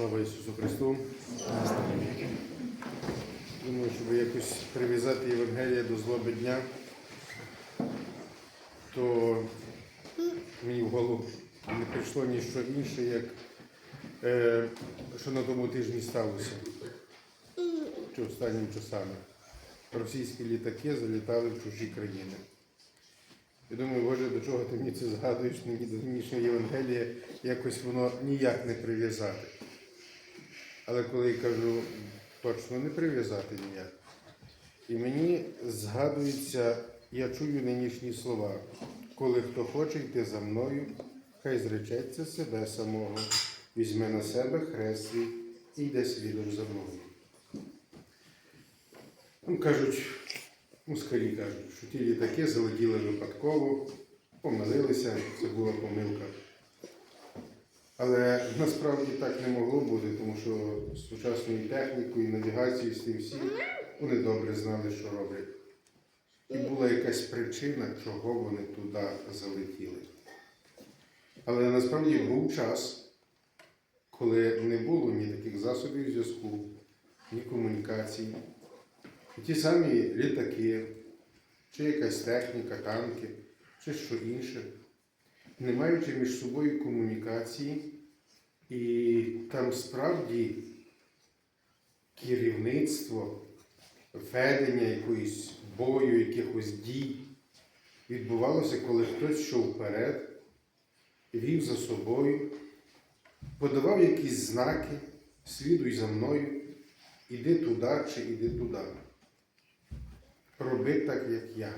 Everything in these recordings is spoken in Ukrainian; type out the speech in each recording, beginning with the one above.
Слава Ісусу Христу. Думаю, щоб якось прив'язати Євангелія до злоби дня, то мені в голову не прийшло ніщо інше, як е, що на тому тижні сталося. Чи останніми часами. Російські літаки залітали в чужі країни. Я думаю, Боже, до чого ти мені це згадуєш, мені до нинішнього Євангелія якось воно ніяк не прив'язати. Але коли я кажу, точно не прив'язати ніяк. І мені згадується, я чую нинішні слова. Коли хто хоче йти за мною, хай зречеться себе самого, візьме на себе хрест і йде слідом за мною. Ну, кажуть, москалі кажуть, що ті літаки залетіли випадково, помилилися, це була помилка. Але насправді так не могло бути, тому що з сучасною технікою, навігацією, з тим всім, вони добре знали, що роблять. І була якась причина, чого вони туди залетіли. Але насправді був час, коли не було ні таких засобів зв'язку, ні комунікацій. І ті самі літаки, чи якась техніка, танки, чи що інше, не маючи між собою комунікації, і там справді керівництво, ведення якоїсь бою, якихось дій відбувалося, коли хтось йшов вперед, вів за собою, подавав якісь знаки, слідуй за мною, іди туди чи іди туди. Роби так, як я.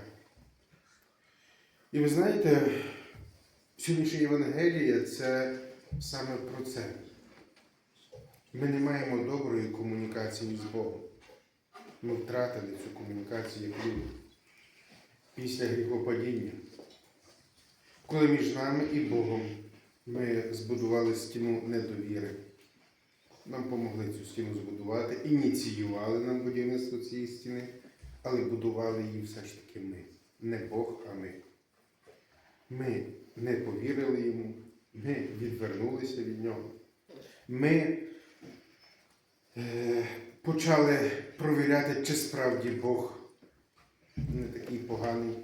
І ви знаєте, сьогоднішня Євангелія це саме про це. Ми не маємо доброї комунікації з Богом. Ми втратили цю комунікацію як люди після гріхопадіння. Коли між нами і Богом ми збудували стіну недовіри. Нам помогли цю стіну збудувати, ініціювали нам будівництво цієї стіни, але будували її все ж таки ми. Не Бог, а ми. Ми не повірили йому, ми відвернулися від нього. Ми е, почали провіряти, чи справді Бог не такий поганий.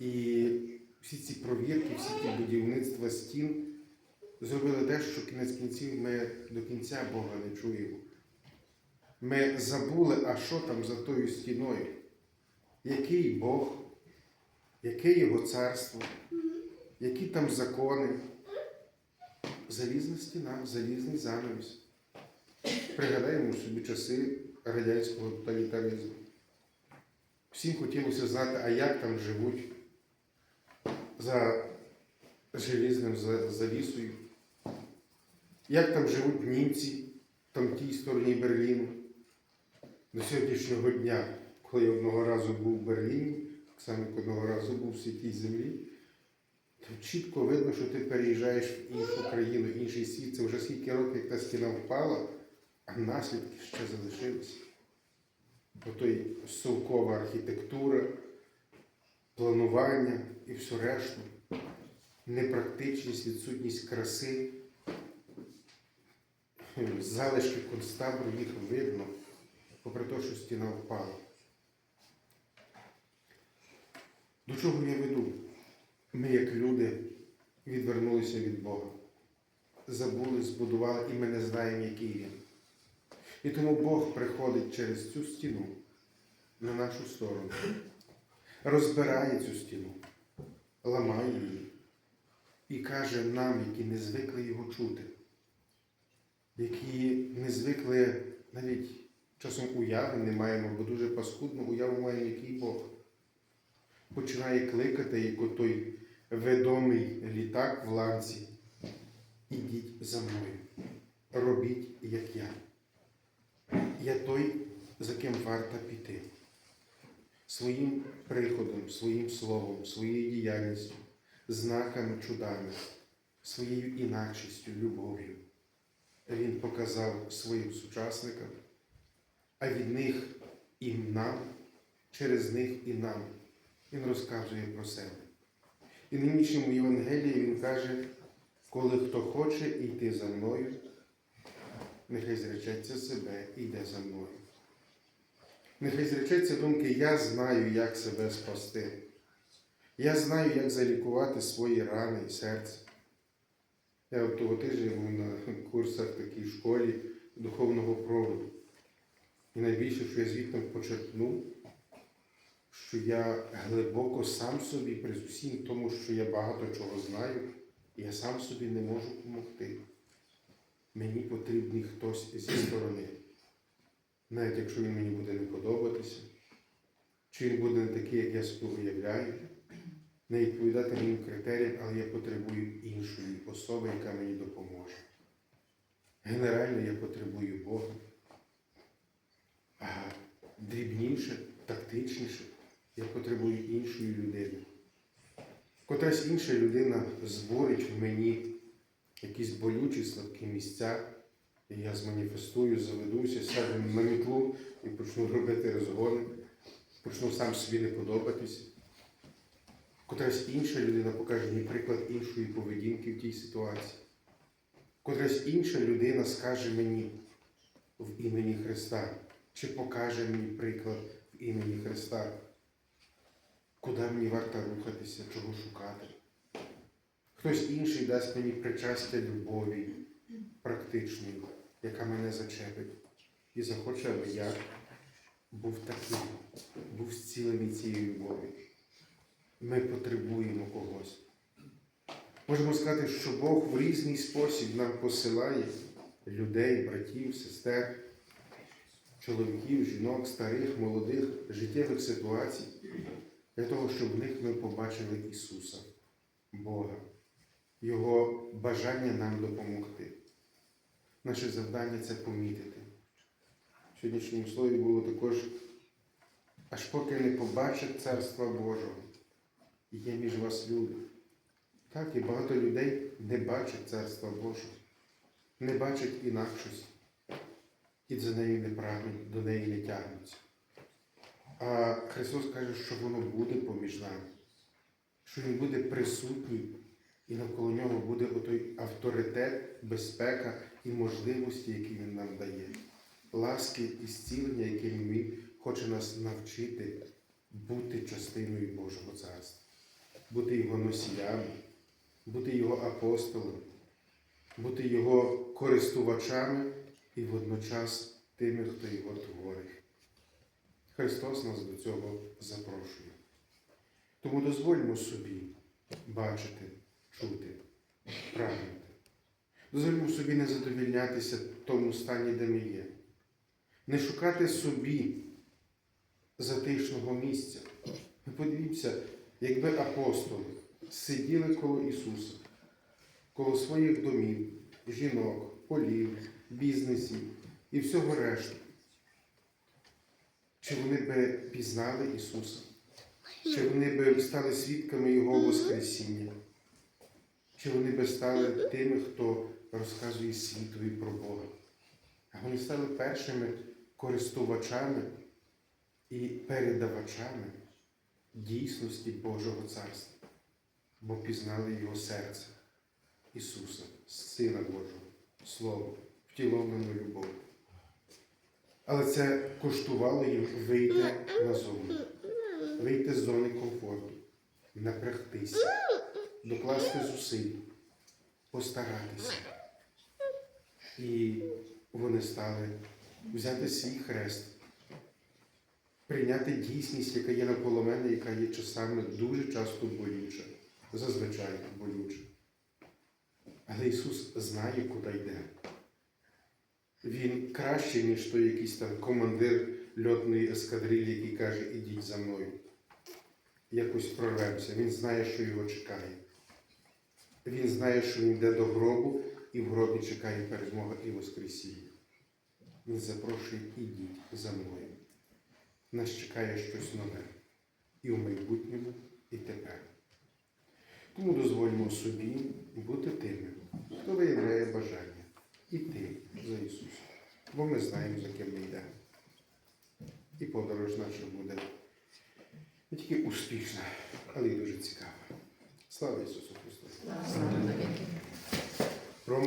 І всі ці провірки, всі ті будівництва стін зробили те, що кінець кінців ми до кінця Бога не чуємо. Ми забули, а що там за тою стіною? Який Бог, яке Його царство, які там закони. Залізна стіна, залізний занавіс. Пригадаємо собі часи радянського тоталітаризму. Всім хотілося знати, а як там живуть за желізним завісою, як там живуть німці, там тій стороні Берліну. До сьогоднішнього дня, коли я одного разу був в Берліні, само одного разу був в святій землі, то чітко видно, що ти переїжджаєш в іншу країну, в інший світ. Це вже скільки років, як та стіна впала, а наслідки ще залишилися. Отой совкова архітектура, планування і все решту, непрактичність, відсутність краси, залишки концтабору їх видно, попри те, що стіна впала. До чого я веду? Ми, як люди, відвернулися від Бога. Забули, збудували, і ми не знаємо, який він. І тому Бог приходить через цю стіну на нашу сторону, розбирає цю стіну, ламає її і каже нам, які не звикли його чути, які не звикли навіть часом уяви не маємо, бо дуже паскудно уяву маємо, який Бог. Починає кликати, як отой ведомий літак в ланці. Ідіть за мною, робіть, як я. Я той, за ким варто піти. Своїм приходом, своїм словом, своєю діяльністю, знаками, чудами, своєю інакшістю, любов'ю. Він показав своїм сучасникам, а від них і нам, через них і нам. Він розказує про себе. І в нинішньому Євангелії він каже, коли хто хоче йти за мною, нехай зречеться себе і йде за мною. Нехай зречеться думки, я знаю, як себе спасти. Я знаю, як залікувати свої рани і серце. Я от того тижня був на курсах такій школі духовного проводу. І найбільше, що я звідти почерпнув, що я глибоко сам собі, при усім тому, що я багато чого знаю, я сам собі не можу допомогти. Мені потрібний хтось зі сторони. Навіть якщо він мені буде не подобатися, чи він буде не такий, як я собі уявляю, не відповідати моїм критеріям, але я потребую іншої особи, яка мені допоможе. Генерально я потребую Бога. А дрібніше, тактичніше, я потребую іншої людини. Котрась інша людина зборить в мені якісь болючі слабкі місця, і я зманіфестую, заведуся, сяду на мітлу і почну робити розгони, почну сам собі не подобатись. Котрась інша людина покаже мені приклад іншої поведінки в тій ситуації. Котрась інша людина скаже мені в імені Христа, чи покаже мені приклад в імені Христа, куди мені варто рухатися, чого шукати. Хтось інший дасть мені причастя любові практичної, яка мене зачепить, і захоче, аби я був таким, був зцілений цією любов'ю. Ми потребуємо когось. Можемо сказати, що Бог в різний спосіб нам посилає людей, братів, сестер, чоловіків, жінок, старих, молодих, життєвих ситуацій, для того, щоб в них ми побачили Ісуса, Бога, Його бажання нам допомогти. Наше завдання це помітити. В сьогоднішньому слові було також, аж поки не побачить Царства Божого, є між вас люди. Так, і багато людей не бачать Царства Божого, не бачать інакшості, і за нею не прагнуть, до неї не тягнуться. А Христос каже, що воно буде поміж нами, що Він буде присутній, і навколо нього буде отой авторитет, безпека і можливості, які Він нам дає, ласки і зцілення, яким Він хоче нас навчити бути частиною Божого Царства, бути Його носіями, бути Його апостолами, бути Його користувачами і водночас тими, хто його творить. Христос нас до цього запрошує. Тому дозвольмо собі бачити, чути, прагнути. Дозвольмо собі не задовільнятися тому стані, де ми є, не шукати собі затишного місця. Подивіться, якби апостоли сиділи коло Ісуса, коло своїх домів, жінок, полів, бізнесів і всього решту. Чи вони би пізнали Ісуса? Чи вони би стали свідками Його Воскресіння? Чи вони би стали тими, хто розказує світові про Бога? А вони стали першими користувачами і передавачами дійсності Божого Царства, бо пізнали Його серце, Ісуса, Сина Божого, Слово, втіловлену любов. Але це коштувало їм вийти назовні, вийти з зони комфорту, напрягтися, докласти зусиль, постаратися. І вони стали взяти свій хрест, прийняти дійсність, яка є навколо мене, яка є часами дуже часто болюча, зазвичай болюча. Але Ісус знає, куди йде. Він краще, ніж той якийсь там командир льотної ескадрилі, який каже, ідіть за мною. Якось прорвемося. Він знає, що його чекає. Він знає, що він йде до гробу, і в гробі чекає перемога і Воскресіння. Він запрошує, ідіть за мною. Нас чекає щось нове. І в майбутньому, і тепер. Тому дозволимо собі бути тими, хто виявляє бажання іти за Ісусом. Бо ми знаємо, за ким ми йдемо. І подорож наша буде не тільки успішна, але й дуже цікава. Слава Ісусу Христу! Слава.